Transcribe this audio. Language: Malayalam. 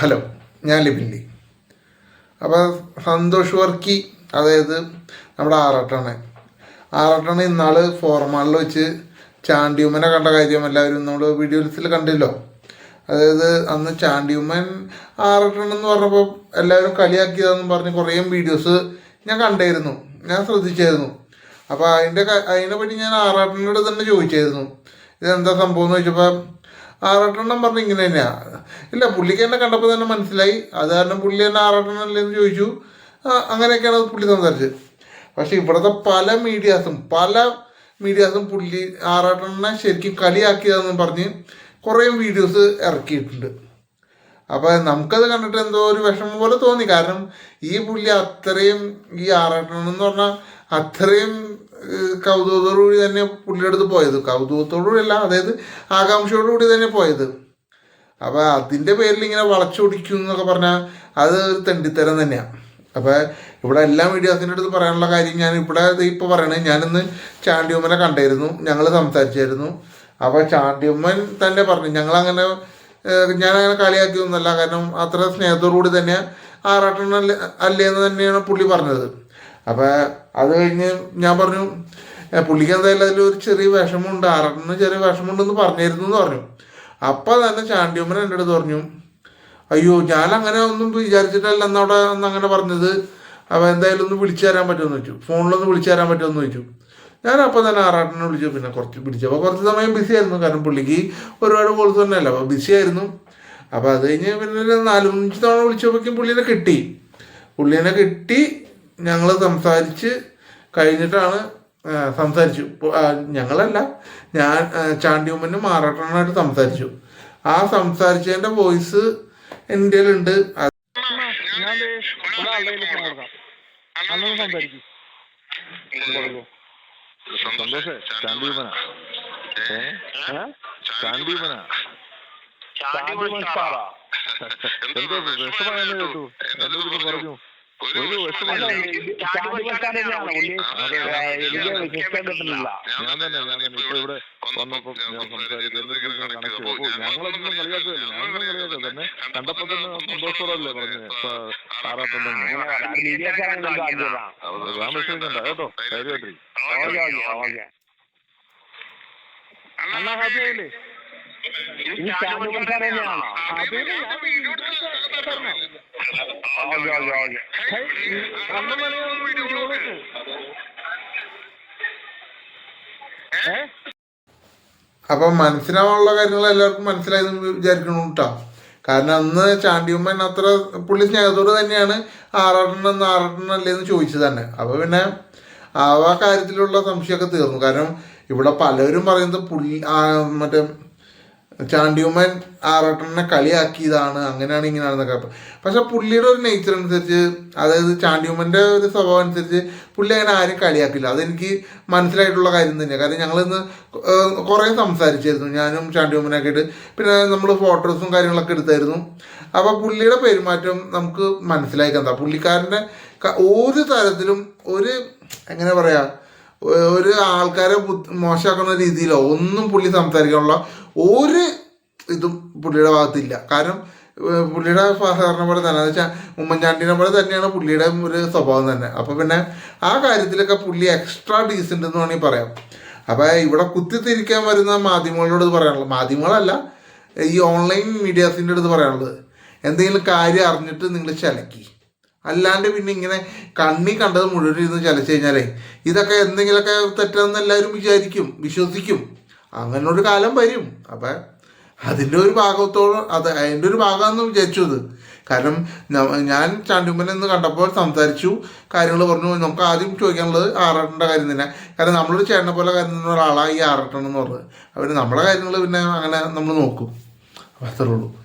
ഹലോ ഞാൻ ലിപില്ലി അപ്പോൾ സന്തോഷ് വർക്കി അതായത് നമ്മുടെ ആറാട്ടാണ്. ആറാട്ടാണ് ഇന്നാൾ ഫോർമാളിൽ വെച്ച് ചാണ്ടിയുമ്മനെ കണ്ട കാര്യം എല്ലാവരും നമ്മൾ വീഡിയോസിൽ കണ്ടല്ലോ. അതായത് അന്ന് ചാണ്ടിയുമ്മൻ ആറാട്ടൻ എന്ന് പറഞ്ഞപ്പോൾ എല്ലാവരും കളിയാക്കിയതെന്ന് പറഞ്ഞ് കുറേ വീഡിയോസ് ഞാൻ കണ്ടായിരുന്നു. ഞാൻ ശ്രദ്ധിച്ചായിരുന്നു. അപ്പോൾ അതിന്റെ അതിനെപ്പറ്റി ഞാൻ ആറാട്ടനോട് തന്നെ ചോദിച്ചായിരുന്നു. ഇതെന്താ സംഭവം എന്ന് ചോദിച്ചപ്പോൾ ആറാട്ടെണ്ണം പറഞ്ഞ് ഇങ്ങനെ തന്നെയാ. ഇല്ല പുള്ളിക്ക് എന്നെ കണ്ടപ്പോൾ തന്നെ മനസ്സിലായി. അത് കാരണം പുള്ളി എന്നെ ആറാട്ടെണ്ണം എന്ന് ചോദിച്ചു. അങ്ങനെയൊക്കെയാണ് പുള്ളി സംസാരിച്ചത്. പക്ഷെ ഇവിടുത്തെ പല മീഡിയാസും പല മീഡിയാസും പുള്ളി ആറാട്ടെണ്ണ ശരിക്കും കളിയാക്കിയതെന്ന് പറഞ്ഞ് കുറേ വീഡിയോസ് ഇറക്കിയിട്ടുണ്ട്. അപ്പോൾ നമുക്കത് കണ്ടിട്ട് എന്തോ ഒരു വിഷമം പോലെ തോന്നി. കാരണം ഈ പുള്ളി അത്രയും ഈ ആറാട്ടെണ്ണം എന്ന് പറഞ്ഞാൽ അത്രയും കൗതുകത്തോടുകൂടി തന്നെ പുള്ളിയുടെ അടുത്ത് പോയത്. കൗതുകത്തോടുകൂടി അല്ല അതായത് ആകാംക്ഷയോടുകൂടി തന്നെ പോയത്. അപ്പോൾ അതിന്റെ പേരിൽ ഇങ്ങനെ വളച്ചൊടിക്കും എന്നൊക്കെ പറഞ്ഞാൽ അത് ഒരു തെണ്ടിത്തരം തന്നെയാണ് അപ്പോൾ ഇവിടെ എല്ലാ മീഡിയാസിന്റെ അടുത്ത് പറയാനുള്ള കാര്യം ഞാൻ ഇവിടെ ഇപ്പോൾ പറയണത് ഞാനിന്ന് ചാണ്ടിയമ്മനെ കണ്ടായിരുന്നു ഞങ്ങൾ സംസാരിച്ചായിരുന്നു. അപ്പോൾ ചാണ്ടിയമ്മൻ തന്നെ പറഞ്ഞു ഞങ്ങളങ്ങനെ ഞാനങ്ങനെ കളിയാക്കിയൊന്നുമല്ല കാരണം അത്ര സ്നേഹത്തോടുകൂടി തന്നെ ആറാട്ടണ അല്ലേ എന്ന് തന്നെയാണ് പുള്ളി പറഞ്ഞത്. അപ്പോൾ അത് കഴിഞ്ഞ് ഞാൻ പറഞ്ഞു "ഏ, പുള്ളിക്ക് എന്തായാലും അതിലൊരു ചെറിയ വിഷമമുണ്ട്. ആറാട്ടെണ്ണ ചെറിയ വിഷമമുണ്ടെന്ന് പറഞ്ഞിരുന്നു എന്ന് പറഞ്ഞു. അപ്പം തന്നെ ചാണ്ടിയമ്മൻ എന്റെ അടുത്ത് പറഞ്ഞു അയ്യോ ഞാൻ അങ്ങനെ ഒന്നും വിചാരിച്ചിട്ടല്ല അന്ന് അവിടെ അങ്ങനെ പറഞ്ഞത്. അപ്പോൾ എന്തായാലും ഒന്ന് വിളിച്ചു തരാൻ പറ്റുമെന്ന് വെച്ചു ഫോണിലൊന്ന് വിളിച്ചു തരാൻ പറ്റുമെന്ന് ചോദിച്ചു. ഞാൻ അപ്പം തന്നെ ആറാട്ടിനെ വിളിച്ചു. പിന്നെ കുറച്ച് പിടിച്ചപ്പോൾ കുറച്ച് സമയം ബിസി ആയിരുന്നു. കാരണം പുള്ളിക്ക് ഒരുപാട് കോൾസ് തന്നെ അല്ല അപ്പോൾ ബിസി ആയിരുന്നു. അപ്പോൾ അത് കഴിഞ്ഞ് പിന്നെ നാലഞ്ച് തവണ വിളിച്ചപ്പോഴേക്കും പുള്ളീനെ കിട്ടി. പുള്ളീനെ കിട്ടി. ഞങ്ങൾ സംസാരിച്ച് കഴിഞ്ഞിട്ടാണ് സംസാരിച്ചു ഞങ്ങളല്ല ഞാൻ ചാണ്ടിയമ്മനും മാറാട്ടനായിട്ട് സംസാരിച്ചു ആ സംസാരിച്ചതിന്റെ വോയിസ് എന്റെ ഉണ്ട് സന്തോഷേ ചാണ്ടീപന ഏ ചാണ്ടീപന ചാണ്ടി സ്റ്റാറാ എന്തോ വിഷമായെന്ന് കേട്ടു എന്നോട് പറഞ്ഞു ഒരു ഞാൻ തന്നെ ഞാൻ തന്നെ. ഇപ്പൊ ഇവിടെ വന്നപ്പോ ഞാൻ സംസാരിക്കുന്നത് കണക്ട് ചെയ്തു അപ്പൊ ഞങ്ങളൊന്നും കളിയാക്കുകയല്ല ഞാനൊന്നും കളിയാക്കുക തന്നെ കണ്ടപ്പോ തന്നെ സന്തോഷത്തോടല്ലേ പറഞ്ഞു താറാട്ടുണ്ടെന്ന് വിഷമിക്കണ്ട കേട്ടോ അണ്ണാ ഹാപ്പി ആയില്ലേ? ഇനി ചാനൽ തന്നെയാണോ അപ്പം മനസ്സിലാവാനുള്ള കാര്യങ്ങൾ എല്ലാവർക്കും മനസ്സിലായി വിചാരിക്കണു കേട്ടോ കാരണം അന്ന് ചാണ്ടിയമ്മൻ അത്ര പുള്ളി സ്നേഹത്തോട് തന്നെയാണ് ആറാട്ടെണ്ണം ആറാട്ടെണ്ണം അല്ലേ എന്ന് ചോദിച്ചത് തന്നെ. അപ്പോൾ പിന്നെ ആ കാര്യത്തിലുള്ള സംശയമൊക്കെ തീർന്നു. കാരണം ഇവിടെ പലരും പറയുന്നത് പുള്ളി മറ്റേ ചാണ്ടിയമ്മൻ ആറാട്ടനെ കളിയാക്കിയതാണ്. അങ്ങനെയാണ് ഇങ്ങനെയാണെന്നൊക്കെ പക്ഷെ പുള്ളിയുടെ ഒരു നേച്ചർ അനുസരിച്ച് അതായത് ചാണ്ടിയമ്മന്റെ ഒരു സ്വഭാവം അനുസരിച്ച് പുള്ളി അങ്ങനെ ആരും കളിയാക്കില്ല. അതെനിക്ക് മനസ്സിലായിട്ടുള്ള കാര്യം തന്നെയാണ് കാരണം ഞങ്ങളിന്ന് കുറേ സംസാരിച്ചായിരുന്നു. ഞാനും ചാണ്ടിയമ്മനൊക്കെ ആയിട്ട്. പിന്നെ നമ്മൾ ഫോട്ടോസും കാര്യങ്ങളൊക്കെ എടുത്തായിരുന്നു. അപ്പോൾ പുള്ളിയുടെ പെരുമാറ്റം നമുക്ക് മനസ്സിലായി എന്താ പുള്ളിക്കാരന്റെ ഒരു തരത്തിലും ഒരു എങ്ങനെ പറയാ ഒ- ഒരു ആൾക്കാരെ മോശമാക്കുന്ന രീതിയിലോ ഒന്നും പുള്ളി സംസാരിക്കാനുള്ള ഒരു ഇതും പുള്ളിയുടെ ഭാഗത്തില്ല. കാരണം പുള്ളിയുടെ സാധാരണ പോലെ തന്നെ എന്ന് വെച്ചാൽ ഉമ്മൻചാണ്ടിനെ പോലെ തന്നെയാണ് പുള്ളിയുടെ ഒരു സ്വഭാവം തന്നെ. അപ്പോൾ പിന്നെ ആ കാര്യത്തിലൊക്കെ പുള്ളി എക്സ്ട്രാ ഡീസന്റ് എന്ന് വേണമെങ്കിൽ പറയാം. അപ്പോൾ ഇവിടെ കുത്തിത്തിരിക്കാൻ വരുന്ന മാധ്യമങ്ങളോട് ഇത് പറയാനുള്ളത്. മാധ്യമങ്ങളല്ല ഈ ഓൺലൈൻ മീഡിയാസിന്റെ അടുത്ത് പറയാനുള്ളത്. എന്തെങ്കിലും കാര്യം അറിഞ്ഞിട്ട് നിങ്ങൾ ചിലക്കി. അല്ലാണ്ട് പിന്നെ ഇങ്ങനെ കണ്ണി കണ്ടത് മുഴുവൻ ഇരുന്ന് ചലച്ചു കഴിഞ്ഞാലേ ഇതൊക്കെ എന്തെങ്കിലുമൊക്കെ തെറ്റാന്ന് എല്ലാവരും വിചാരിക്കും വിശ്വസിക്കും. അങ്ങനെ ഒരു കാലം വരും. അപ്പം അതിന്റെ ഒരു ഭാഗത്തോളം അത് അതിന്റെ ഒരു ഭാഗമാണെന്ന് വിചാരിച്ചു അത് കാരണം ഞാൻ ചാണ്ടിയമ്മനെ എന്ന് കണ്ടപ്പോൾ സംസാരിച്ചു കാര്യങ്ങൾ പറഞ്ഞു. നമുക്ക് ആദ്യം ചോദിക്കാനുള്ളത് ആറാട്ടന്റെ കാര്യം തന്നെ. കാരണം നമ്മളൊരു ചേട്ടനെ പോലെ കരുതുന്ന ഒരാളാണ് ഈ ആറാട്ടൻ എന്ന് പറഞ്ഞത്. അവർ നമ്മളെ കാര്യങ്ങൾ പിന്നെ അങ്ങനെ നമ്മൾ നോക്കും. അത്രേ ഉള്ളൂ.